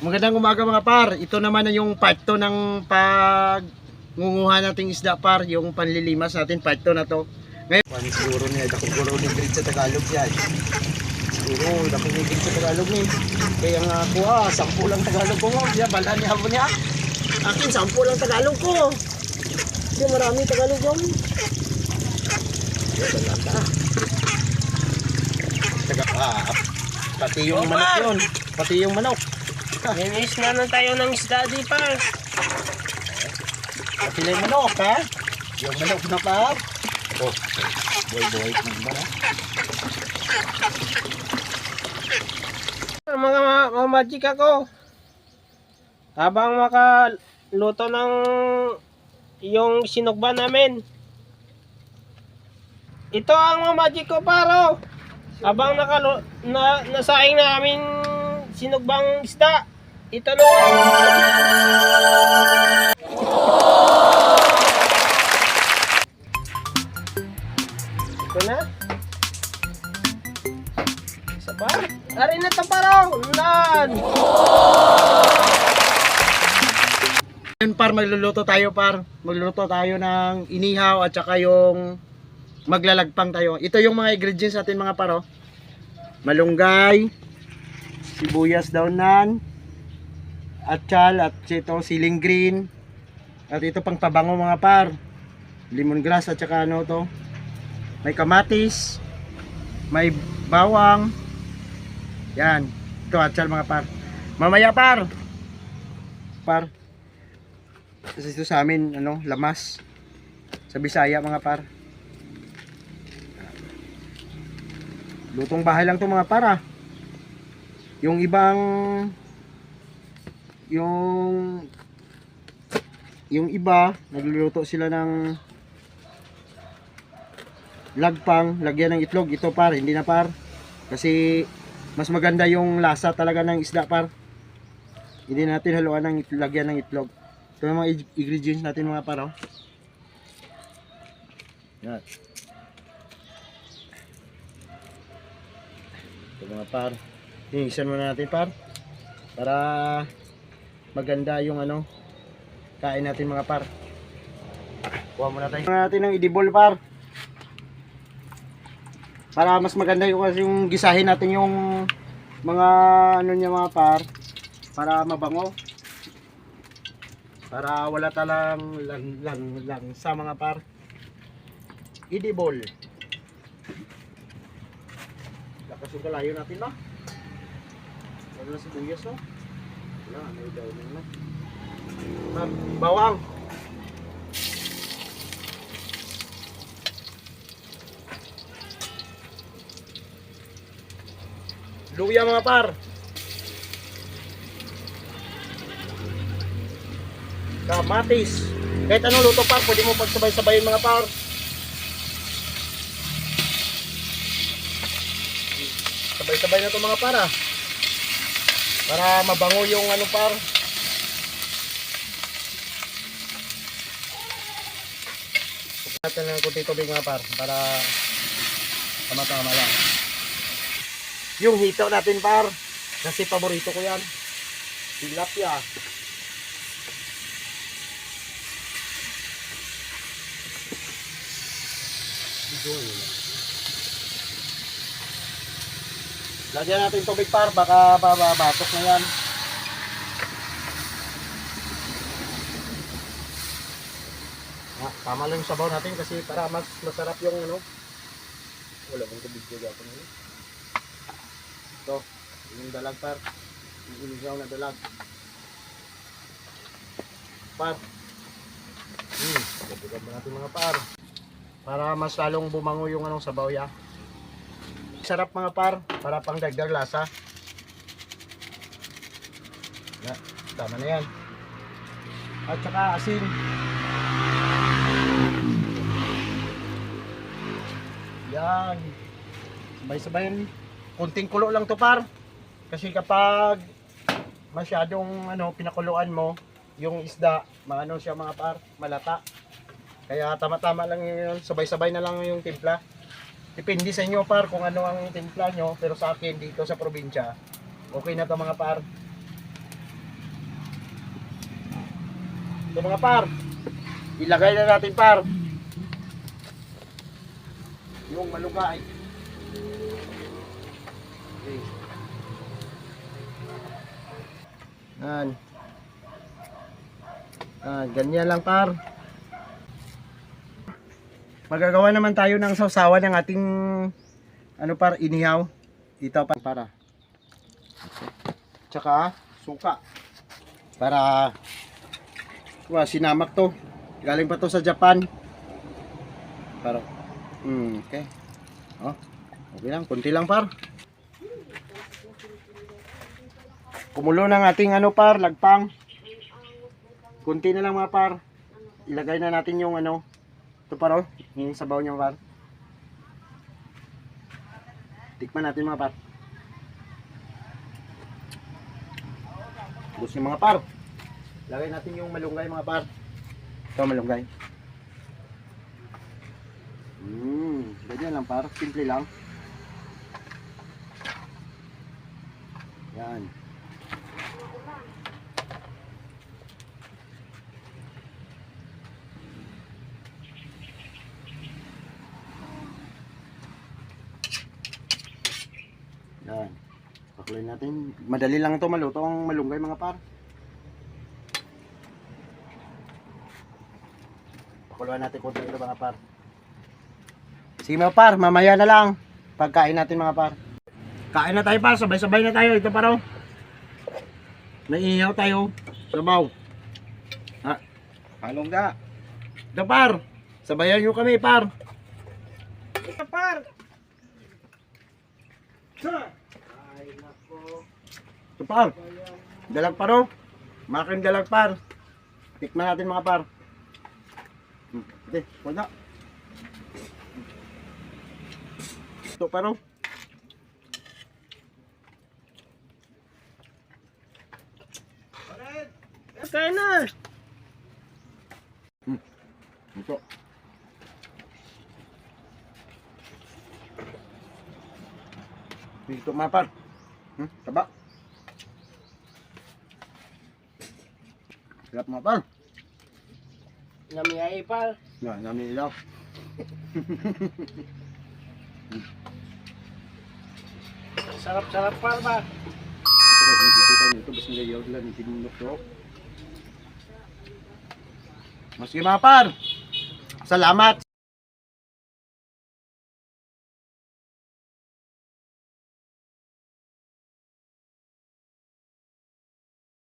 Magandang umaga mga par. Ito naman na yung part 2 ng pag ngunguha nating isda par, yung panlilimas natin part 2 na to. Ngayon, Pan, siguro niya, dako siguro ni Grit sa Tagalog yan. Siguro, dako ni Grit sa Tagalog ni. Kaya nga ako ah, sampu lang Tagalog ko mo. Siya, bala niya mo niya. Akin, sampu lang Tagalog ko. Siya, marami Tagalog ko. Siya, bala ka. Taga, ah, pati yung manok yun. Pati yung manok. Linis na lang tayo ng isda di pa. Na yung manok, ha? Yung manok na pa. Oh, boy, boy. Ano ba na? Mga, mga magic ako. Habang makaluto ng yung sinugba namin. Ito ang mga magic ko paro. Habang nakalo, na, nasaing namin sinugbang isda. Ito na. Ito na. Isa pa? Ari na paro. Nan. Yun par, magluluto tayo par. Magluluto tayo ng inihaw at saka yung maglalagpang tayo. Ito yung mga ingredients natin mga paro. Malunggay, sibuyas daunan, atchal at ito siling green. At ito pang pabango mga par. Lemongrass at saka ano to. May kamatis, may bawang. Yan. Ito atchal mga par. Mamaya par. Par. Kasi ito sa amin, ano, lamas. Sa Bisaya, mga par. Lutong bahay lang to mga para. Yung ibang yung yung iba nagluluto sila ng lagpang, lagyan ng itlog. Ito par, hindi na par. Kasi mas maganda yung lasa talaga ng isda par. Hindi natin haluan ng it- lagyan ng itlog. Ito yung mga ing- ingredients natin mga par. Oh. Ito mga par. Hinigisan muna natin par. Para maganda yung ano kain natin mga par. Kuha muna tayo. Kuha natin ng idibol par. Para mas maganda yung kasi yung gisahin natin yung mga ano niya mga par para mabango. Para wala talang lang lang lang sa mga par. Idibol. Lakas yung kalayo natin ba? Wala na sibuyas no? Wala, ano daw na. Par, bawang. Luya mga par. Kamatis. Kahit anong luto par, pwede mo pagsabay-sabayin mga par. Sabay-sabay na to mga para. Para mabango yung ano par. Natin ng kunti tubig mga par para tama-tama lang. Yung hito natin par. Kasi paborito ko yan. Tilapia. Lagyan natin tubig par, baka babatok na yan. Ah, tama lang yung sabaw natin kasi para mas masarap yung ano. Wala mong tubig yung gapon nila. Ito, yung dalag par. Yung inigaw na dalag. Par. Hmm, mo natin mga par. Para mas lalong bumango yung anong sabaw ya. Sarap mga par, para pang dagdag lasa. Na, tama na yan. At saka asin. Yan. Sabay-sabayan. Kunting kulo lang to par. Kasi kapag masyadong ano, pinakuluan mo, yung isda, maano siya mga par, malata. Kaya tama-tama lang yun, sabay-sabay na lang yung timpla. Depende sa inyo par kung ano ang timpla nyo. Pero sa akin dito sa probinsya, okay na to mga par. Ito mga par. Ilagay na natin par. Yung malukay. Okay. Yan. Ah, ganyan lang par. Magagawa naman tayo ng sausawan ng ating ano par inihaw. Dito pa para. Tsaka suka. Para Wah, sinamak to. Galing pa to sa Japan. Para Hmm, okay. Oh. Okay lang, konti lang par. Kumulo ng ating ano par, lagpang. Kunti na lang mga par. Ilagay na natin yung ano. Ito par oh, yung sabaw niya par. Tikman natin mga par. Gusto yung mga par. Lagay natin yung malunggay mga par. Ito malunggay. Hmm, ganyan lang par. Simple lang. Yan. Pakuloy natin. Madali lang ito maluto ang malunggay mga par. Pakuluan natin konti ito mga par. Sige mga par, mamaya na lang. Pagkain natin mga par. Kain na tayo par, sabay-sabay na tayo. Ito par oh. Naiihaw tayo. Sabaw. Ha? Halong da. Ito par. Sabayan nyo kami par. Ito par. Ito par. Dalag par oh. Makin dalag par. Tikman natin mga par. Hmm. Ito, wala. Ito par oh. Kain na. Ito. Dito mga par. Hmm, taba. Sarap mga par. Namiyay par. Yan, namin ilaw. Sarap-sarap par ba? Kasi dito tayo nito. Basta ngayon lang yung tinunok to. Maski mga par. Salamat.